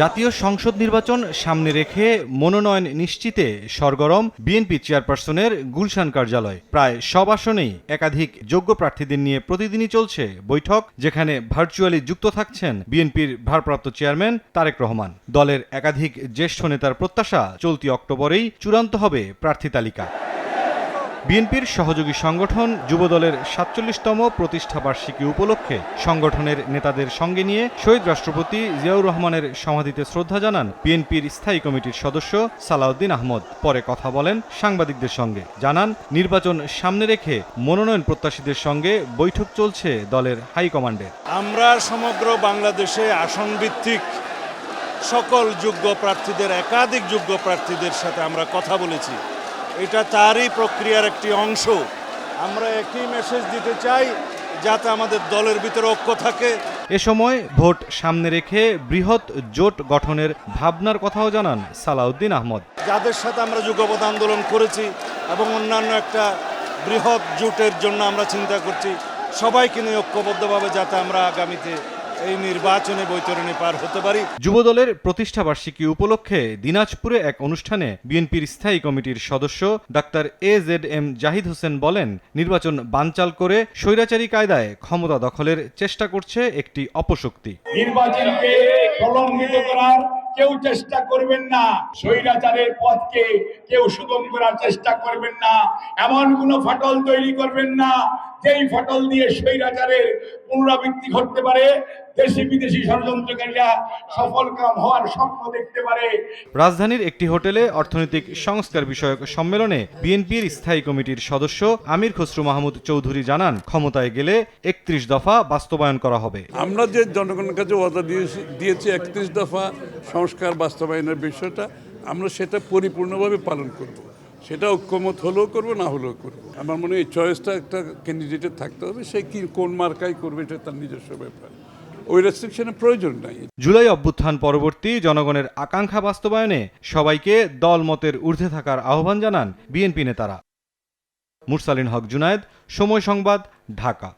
জাতীয় সংসদ নির্বাচন সামনে রেখে মনোনয়ন নিশ্চিতে সরগরম বিএনপি চেয়ারপারসনের গুলশান কার্যালয়। প্রায় সব আসনেই একাধিক যোগ্য প্রার্থীদের নিয়ে প্রতিদিনই চলছে বৈঠক, যেখানে ভার্চুয়ালি যুক্ত থাকছেন বিএনপির ভারপ্রাপ্ত চেয়ারম্যান তারেক রহমান। দলের একাধিক জ্যেষ্ঠ নেতার প্রত্যাশা চলতি অক্টোবরেই চূড়ান্ত হবে প্রার্থী তালিকা। বিএনপির সহযোগী সংগঠন যুবদলের সাতচল্লিশতম প্রতিষ্ঠা বার্ষিকী উপলক্ষে সংগঠনের নেতাদের সঙ্গে নিয়ে শহীদ রাষ্ট্রপতি জিয়াউর রহমানের সমাধিতে শ্রদ্ধা জানান বিএনপির স্থায়ী কমিটির সদস্য সালাউদ্দিন আহমদ। পরে কথা বলেন সাংবাদিকদের সঙ্গে। জানান, নির্বাচন সামনে রেখে মনোনয়ন প্রত্যাশীদের সঙ্গে বৈঠক চলছে দলের হাইকমান্ডের আমরা সমগ্র বাংলাদেশে আসন ভিত্তিক সকল যোগ্য প্রার্থীদের, একাধিক যোগ্য প্রার্থীদের সাথে আমরা কথা বলেছি। এটা তারই প্রক্রিয়ার একটি অংশ। আমরা একই মেসেজ দিতে চাই যাতে আমাদের দলের ভিতরে ঐক্য থাকে। এ সময় ভোট সামনে রেখে বৃহৎ জোট গঠনের ভাবনার কথাও জানান সালাউদ্দিন আহমদ। যাদের সাথে আমরা যুগপথ আন্দোলন করেছি এবং অন্যান্য একটা বৃহৎ জোটের জন্য আমরা চিন্তা করছি সবাইকে নিয়ে ঐক্যবদ্ধভাবে যাতে আমরা আগামীতে এই নির্বাচনে বৈতরণী পার হতে পারি। যুবদলের প্রতিষ্ঠা বার্ষিকী উপলক্ষে দিনাজপুরে এক অনুষ্ঠানে বিএনপির স্থায়ী কমিটির সদস্য doctor A Z M Zahid Hossain বলেন নির্বাচন বানচাল করে স্বৈরাচারী কায়দায় ক্ষমতা দখলের চেষ্টা করছে একটি অপশক্তি। নির্বাচনকে প্রলম্বিত করার কেউ চেষ্টা করবেন না। স্বৈরাচারের পথকে কেউ সুগম করার চেষ্টা করবেন না। এমন কোনো ফাটল তৈরি করবেন না যেই ফাটল দিয়ে স্বৈরাচারের পুনরাবৃত্তি ঘটতে পারে দেশি বিদেশি ষড়যন্ত্রকারীরা সফল কাম হওয়ার স্বপ্ন দেখতে পারে। রাজধানীর একটি হোটেলে অর্থনৈতিক সংস্কার বিষয়ক সম্মেলনে বিএনপির স্থায়ী কমিটির সদস্য আমির খসরু মাহমুদ চৌধুরী জানান ক্ষমতায় গেলে একত্রিশ দফা বাস্তবায়ন করা হবে। আমরা যে জনগণের কাছে ওয়াদা দিয়েছি দিয়েছি একত্রিশ দফা সংস্কার বাস্তবায়নের বিষয়টা আমরা সেটা পরিপূর্ণভাবে পালন করব। সেটা ঐক্যমত হলেও করব, না হলেও করব। আমার মনে হয় এই চয়েসটা একটা ক্যান্ডিডেটের থাকতে হবে, সে কি, কোন মার্কাই করবে এটা তার নিজস্ব ব্যাপার। ওই রেস্ট্রিকশনের প্রয়োজন নাই। জুলাই অভ্যুত্থান পরবর্তী জনগণের আকাঙ্ক্ষা বাস্তবায়নে সবাইকে দল মতের ঊর্ধ্বে থাকার আহ্বান জানান বিএনপি নেতারা। মুরসালিন হক জুনায়েদ, সময় সংবাদ, ঢাকা।